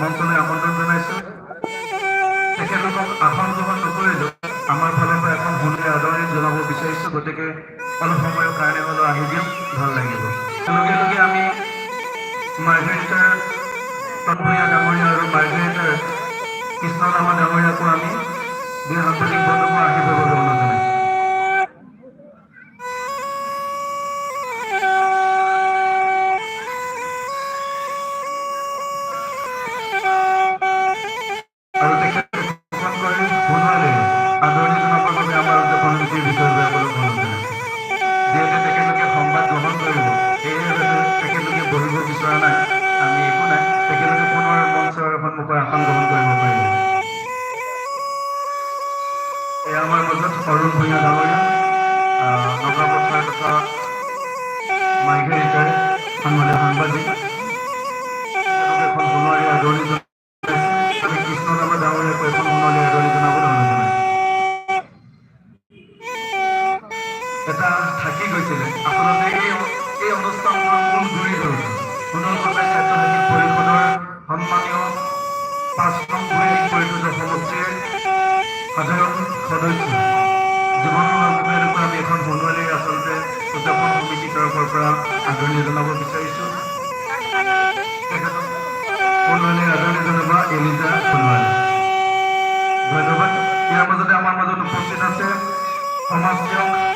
মঞ্চলৈ আমন্ত্ৰণ জনাইছোঁ। তেখেতলোকক আসন গ্ৰহণ নকৰিলেও আমাৰ ফালৰ পৰা এখন সুন্দৰ আদৰণি জনাব বিচাৰিছোঁ। গতিকে অলপ সময়ৰ কাৰণে হ'লেও আহি দিয়ক, ভালো লাগিব। লগে লগে আমি মাৰ্ঘেৰিটাৰ তৎভূঞা ডাঙৰীয়া আৰু মাৰ্ঘেৰিটাৰ কৃষ্ণ নামা ডাঙৰীয়াকো আমি দুই সাংবাদিক বিচৰা নাই। আমি একো নাই তেখেতলোকে পুনৰ মঞ্চৰ সন্মুখৰ আসন গ্ৰহণ কৰিব পাৰিব এয়া আমাৰ মাজত অৰুণ ভূঞা ডাঙৰীয়া আহ, নগাপথাৰ তথা মাইগ্ৰেৰিটাৰ সন্মানীয় সাংবাদিক এখন সোণোৱাৰী আদৰণি জনাইছে। কৃষ্ণ নামে ডাঙৰীয়াকো এখন সোণোৱালী আদৰণি জনাবলৈ এটা থাকি গৈছিলে। আচলতে এই এই অনুষ্ঠানটোৰ মূল গুৰি সাধাৰণ সদস্য জীৱনৰ আগমীয়ালৈকে আমি এখন সোণোৱালীৰ আচলতে উদযাপন সমিতিৰ পৰা আদৰণি জনাব বিচাৰিছোঁ। তেখেতক সোণোৱালীৰ আদৰণি জনাবা এলিজা সোণোৱালী ধন্যবাদ। ইয়াৰ মাজতে আমাৰ মাজত উপস্থিত আছে সমাজ সেৱক